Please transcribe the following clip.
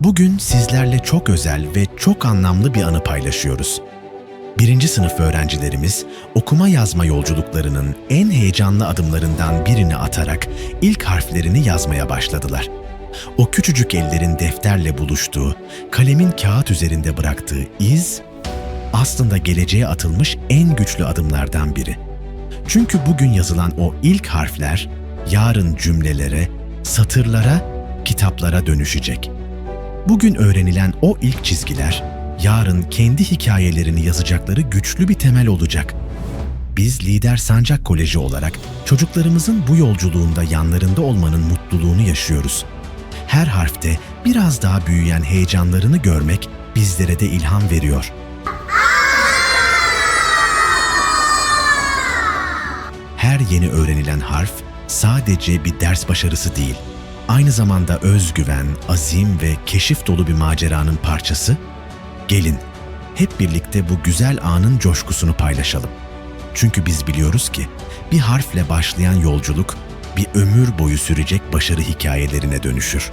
Bugün sizlerle çok özel ve çok anlamlı bir anı paylaşıyoruz. Birinci sınıf öğrencilerimiz okuma yazma yolculuklarının en heyecanlı adımlarından birini atarak ilk harflerini yazmaya başladılar. O küçücük ellerin defterle buluştuğu, kalemin kağıt üzerinde bıraktığı iz aslında geleceğe atılmış en güçlü adımlardan biri. Çünkü bugün yazılan o ilk harfler yarın cümlelere, satırlara, kitaplara dönüşecek. Bugün öğrenilen o ilk çizgiler yarın kendi hikayelerini yazacakları güçlü bir temel olacak. Biz Lider Sancak Koleji olarak çocuklarımızın bu yolculuğunda yanlarında olmanın mutluluğunu yaşıyoruz. Her harfte biraz daha büyüyen heyecanlarını görmek bizlere de ilham veriyor. Her yeni öğrenilen harf sadece bir ders başarısı değil, aynı zamanda özgüven, azim ve keşif dolu bir maceranın parçası. Gelin, hep birlikte bu güzel anın coşkusunu paylaşalım. Çünkü biz biliyoruz ki bir harfle başlayan yolculuk bir ömür boyu sürecek başarı hikayelerine dönüşür.